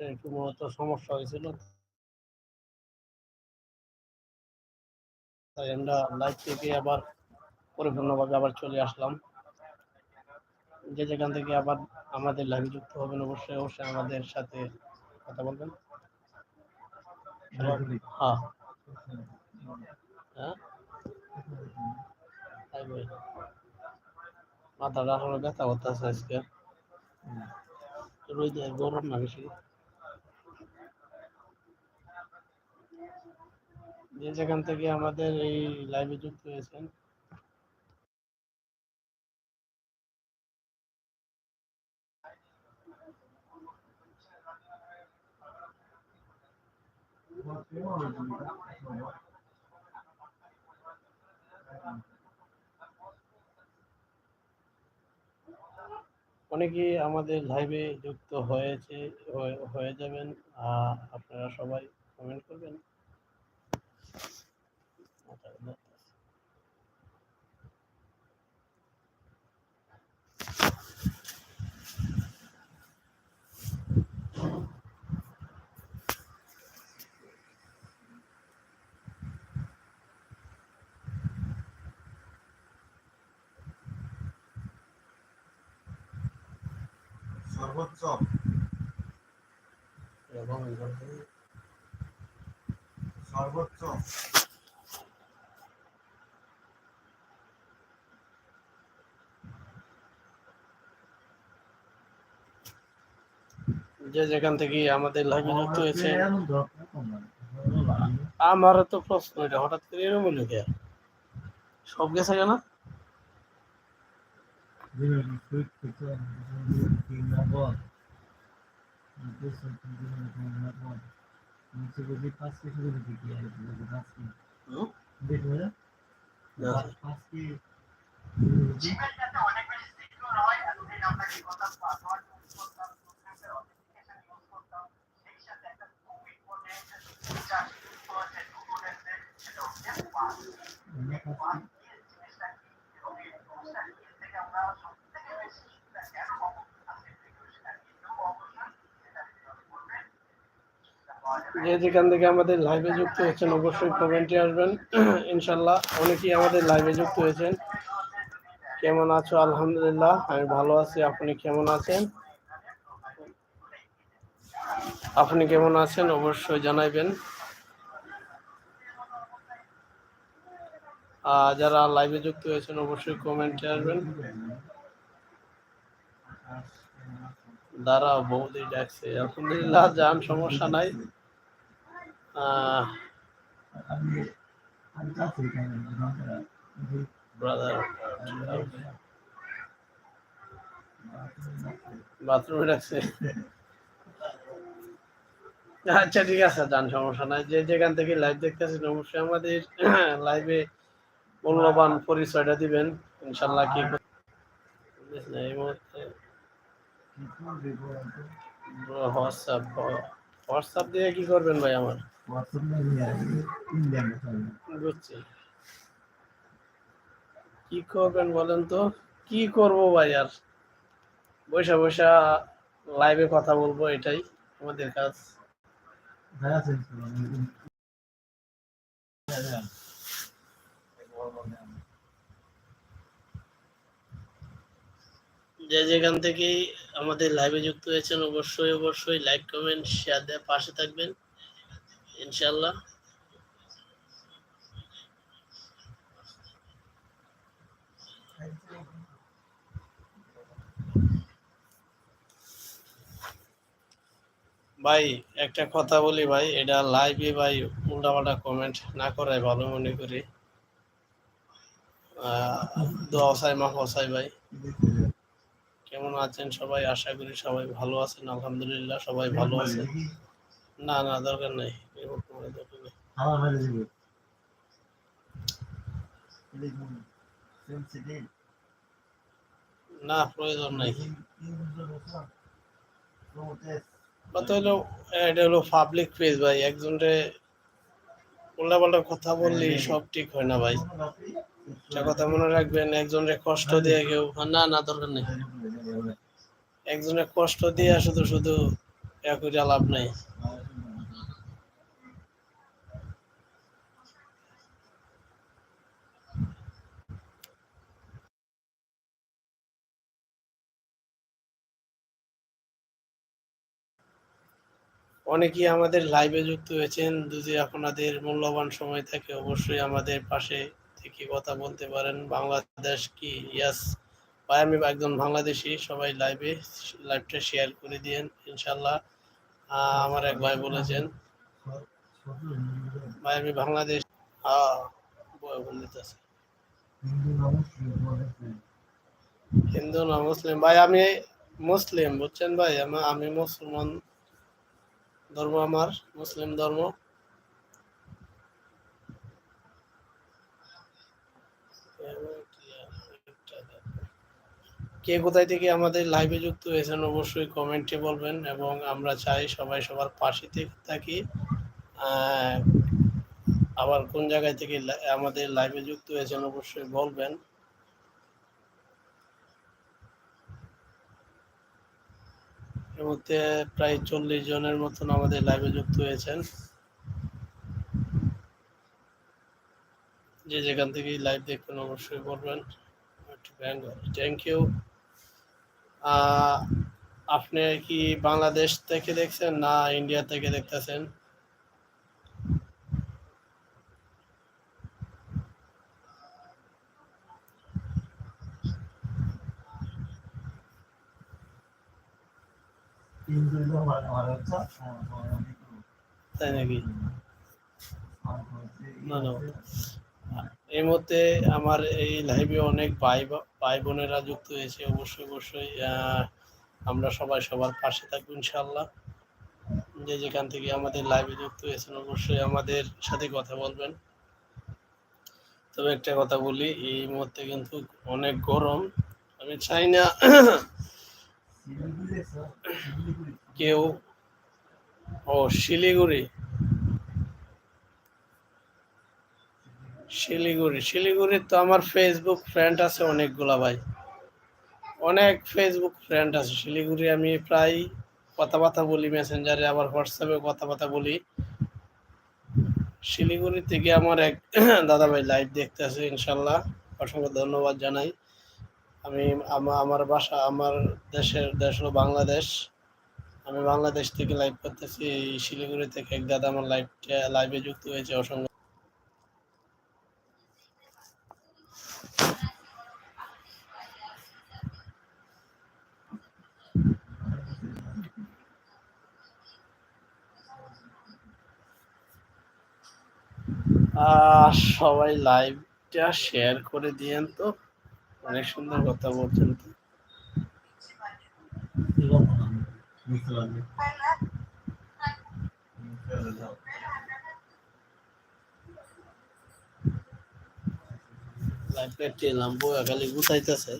একটু মূলত সমস্যা হয়েছিল। তাই আমরা লাইভ থেকে আবার পরিপূর্ণভাবে আবার চলে আসলাম। যে যেখান থেকে আবার আমাদের লাইভে যুক্ত হবেন অবশ্যই অবশ্যই আমাদের সাথে কথা বলবেন। হ্যাঁ। হ্যাঁ। মাথাটা আসলে ব্যথা করতেছে আজকে। রোদ গরম না বেশি? যে যেখান থেকে আমাদের এই লাইভে যুক্ত হয়েছেন। অনেকেই আমাদের লাইভে যুক্ত হয়েছে, হয়ে- যাবেন। আপনারা সবাই কমেন্ট করবেন। সর্বোচ্চ। এবং সর্বোচ্চ। যে যেখান থেকে আমাদের লাইভে যুক্ত হয়েছে। আমারও তো প্রশ্ন এটা হঠাৎ করে এরকম হলো কে সব গেছে কেন? হুম? যে যেখান থেকে আমাদের লাইভে যুক্ত হয়েছেন, অবশ্যই কমেন্টে আসবেন। ইনশাল্লাহ অনেকেই আমাদের লাইভে যুক্ত হয়েছেন। কেমন আছো? আলহামদুলিল্লাহ, আমি ভালো আছি। আপনি কেমন আছেন? আপনি কেমন আছেন? অবশ্যই জানাইবেন। যারা লাইভে যুক্ত হয়েছেন, অবশ্যই কমেন্টে আসবেন। দাঁড়াও, বৌদি ডাকছে। আলহামদুলিল্লাহ, যান, সমস্যা নাই। বাথরুমে রাখছে আচ্ছা ঠিক আছে যান সমস্যা নাই। যে যেখান থেকে লাইভ দেখতেছেন, অবশ্যই আমাদের লাইভে মূল্যবান পরিচয়টা দিবেন। ইনশাল্লাহ কি হোয়াটসঅ্যাপ দিয়ে কি করবেন ভাই আমার? বুঝছি। কি করবেন বলেন তো? কি করব ভাই আর? বৈশা বৈশা লাইভে কথা বলব, এটাই আমাদের কাজ। যে যেখান থেকেই আমাদের লাইভে যুক্ত হয়েছেন, অবশ্যই অবশ্যই লাইক কমেন্ট শেয়ার দেওয়ার পাশে থাকবেন। ইনশাল্লাহ ভাই একটা কথা বলি ভাই এটা লাইভে ভাই উল্টাপাল্টা কমেন্ট না করাই ভালো মনে করি। আহ, দোয়া চাই চাই ভাই। কেমন আছেন সবাই? আশা করি সবাই ভালো আছেন আলহামদুলিল্লাহ সবাই ভালো আছে। না না দরকার নেই। না প্রয়োজন নাই। কত হলো এটা হলো পাবলিক পেজ ভাই। একজনরে উল্টাপাল্টা কথা বললি সব ঠিক হয় না ভাই। একটা কথা মনে রাখবেন একজনরে কষ্ট দিয়ে কেউ না না দরকার নেই। একজনের কষ্ট দিয়ে শুধু শুধু এক লাভ নাই। অনেকেই আমাদের লাইভে যুক্ত হয়েছেন। যদি আপনাদের মূল্যবান সময় থাকে, অবশ্যই আমাদের পাশে থেকে কথা বলতে পারেন। বাংলাদেশ কি? ইয়াস ভাই, আমি একজন বাংলাদেশি। সবাই লাইভে লাইভটা শেয়ার করে দিয়েন ইনশাল্লাহ আমার এক ভাই বলেছেন। ভাই, আমি বাংলাদেশ হ্যাঁ হিন্দু না মুসলিম? ভাই, আমি মুসলিম, বুঝছেন ভাই? আমি মুসলমান। ধর্ম আমার, মুসলিম ধর্ম। কে কোথায় থেকে আমাদের লাইভে যুক্ত হয়েছেন অবশ্যই কমেন্টে বলবেন এবং আমরা চাই সবাই সবার পাশে থেকে থাকি। আবার কোন জায়গায় থেকে আমাদের লাইভে যুক্ত হয়েছেন অবশ্যই বলবেন। এর মধ্যে প্রায় চল্লিশ জনের মতন আমাদের লাইভে যুক্ত হয়েছেন। যে যেখান থেকে লাইভ দেখবেন অবশ্যই বলবেন। থ্যাংক ইউ আপনি কি বাংলাদেশ থেকে দেখছেন না ইন্ডিয়া থেকে দেখতেছেন হিন্দু হলো আমার আমার হচ্ছে তাই নাকি? না, না। এই মুহূর্তে আমার এই লাইভে অনেক ভাই ভাই বোনেরা যুক্ত হয়েছে। অবশ্যই অবশ্যই আমরা সবাই সবার পাশে থাকব ইনশাল্লাহ যে যেখান থেকে আমাদের লাইভে যুক্ত হয়েছেন অবশ্যই আমাদের সাথে কথা বলবেন। তবে একটা কথা বলি এই মুহূর্তে কিন্তু অনেক গরম। আমি চাই না কেউ? ও, শিলিগুড়ি। শিলিগুড়ি। শিলিগুড়ির তো আমার ফেসবুক ফ্রেন্ড আছে অনেকগুলা ভাই। অনেক ফেসবুক ফ্রেন্ড আছে। শিলিগুড়ি আমি প্রায় কথাবার্তা বলি মেসেঞ্জারে আবার হোয়াটসঅ্যাপে কথাবার্তা বলি। শিলিগুড়ি থেকে আমার এক দাদা ভাই লাইভ দেখতে আছে ইনশাল্লাহ। অসংখ্য ধন্যবাদ জানাই। আমি আমা- আমার বাসা, আমার দেশের, দেশ হলো বাংলাদেশ। আমি বাংলাদেশ থেকে লাইভ করতেছি শিলিগুড়ি থেকে। এক দাদা আমার লাইভ লাইভে যুক্ত হয়েছে অসংখ্য। সবাই লাইভটা শেয়ার করে দিয়েন তো। অনেক সুন্দর কথা বলছেন তো। লাইফটা টেলাম বইয়া খালি গুতাইতেছে।